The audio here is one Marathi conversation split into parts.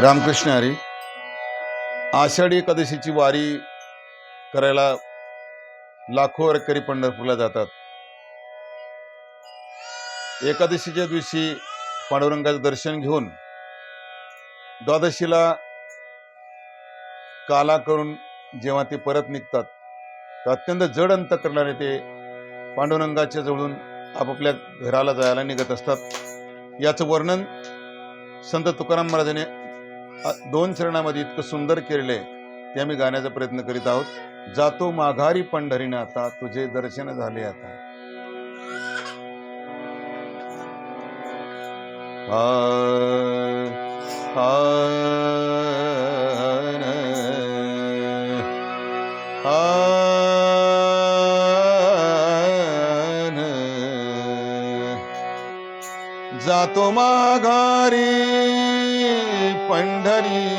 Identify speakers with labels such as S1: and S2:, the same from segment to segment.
S1: रामकृष्ण हरी आषाढी एकादशीची वारी करायला लाखो वारकरी पंढरपूरला जातात. एकादशीच्या दिवशी पांडुरंगाचं दर्शन घेऊन द्वादशीला काला करून जेव्हा ते परत निघतात तर अत्यंत जड अंत करणारे ते पांडुरंगाच्या जवळून आपापल्या घराला जायला निघत असतात. याचं वर्णन संत तुकाराम महाराजांनी दोन चरणामध्ये इतकं सुंदर केलेलं आहे ते आम्ही गाण्याचा प्रयत्न करीत आहोत. जातो माघारी पंढरीने आता तुझे दर्शन झाले आता. आ, आ, जातो माघारी पंढरीनाथा.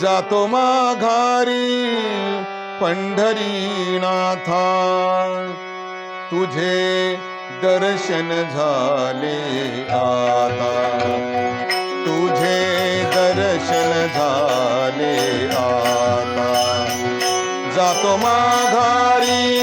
S1: जातो माघारी पंढरीनाथा. तुझे दर्शन झाले आता. तुझे दर्शन झाले आता. जातो माघारी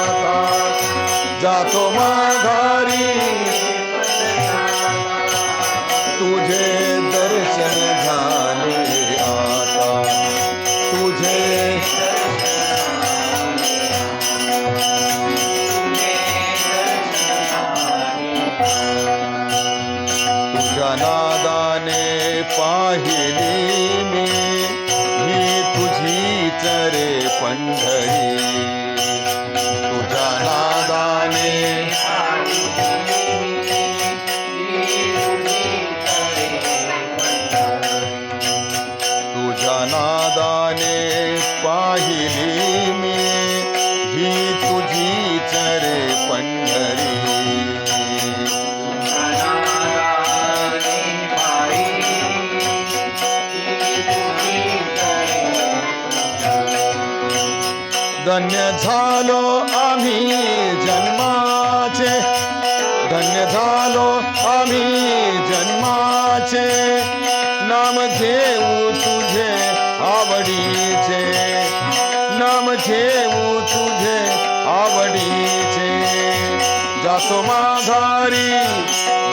S1: जातो माघारी. तुझे दर्शन झाले आता. तुझे तुझ्या नादाने पाहिली मी. तुझी चरे पंढरी. नादाने पाहिली मी. ही तुझी चरे पंढरी. धन्य झालो आम्ही जन्माचे. धन्य झालो आम्ही जन्माचे. नाम घेऊ जातो माघारी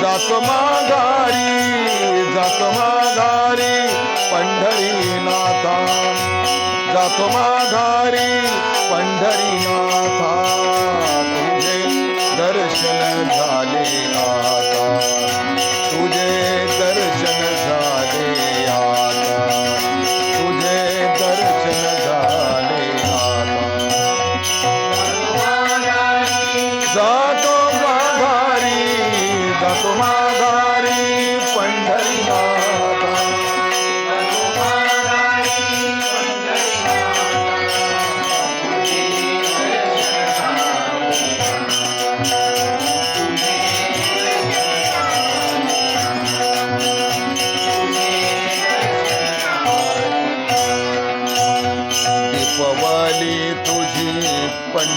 S1: जातो माघारी जातो माघारी पंढरी नाथा जातो माघारी पंढरी नाथा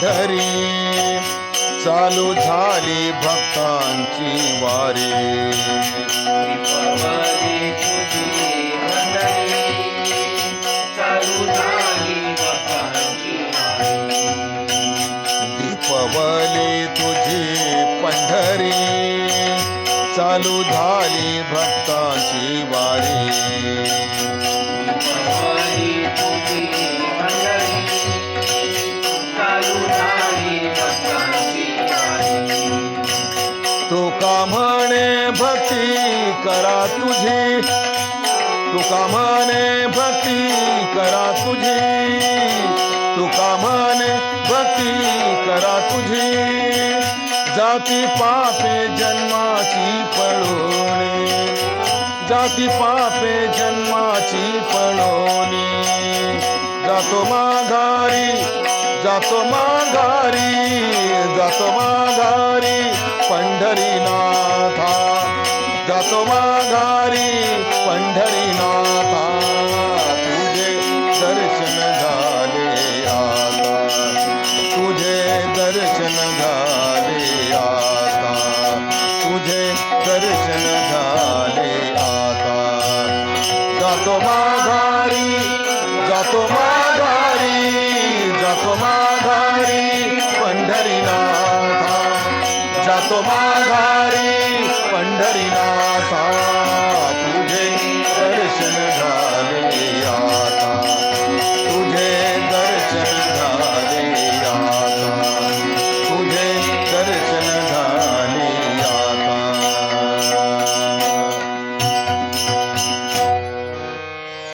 S1: पंढरी चालू झाली भक्तांची वारी. दीपवाली तुझी पंढरी. चालू झाली भक्तांची वारी.
S2: तुझी.
S1: तुका माने भक्ती करा तुझी. तुका म्हणे भक्ती करा तुझी. जाती पापे जन्माची पळोणी जाती पापे जन्माची पळोणी जातो माघारी जातो माघारी जातो माघारी पंढरीनाथा. जातो माघारी पंढरीनाथा। तुझे दर्शन झाले आता। तुझे दर्शन झाले आता। तुझे दर्शन झाले आता। जातो माघारी जातो माघारी जातो माघारी पंढरीनाथा। जातो माघारी ಪಂಡರಿನಾಥ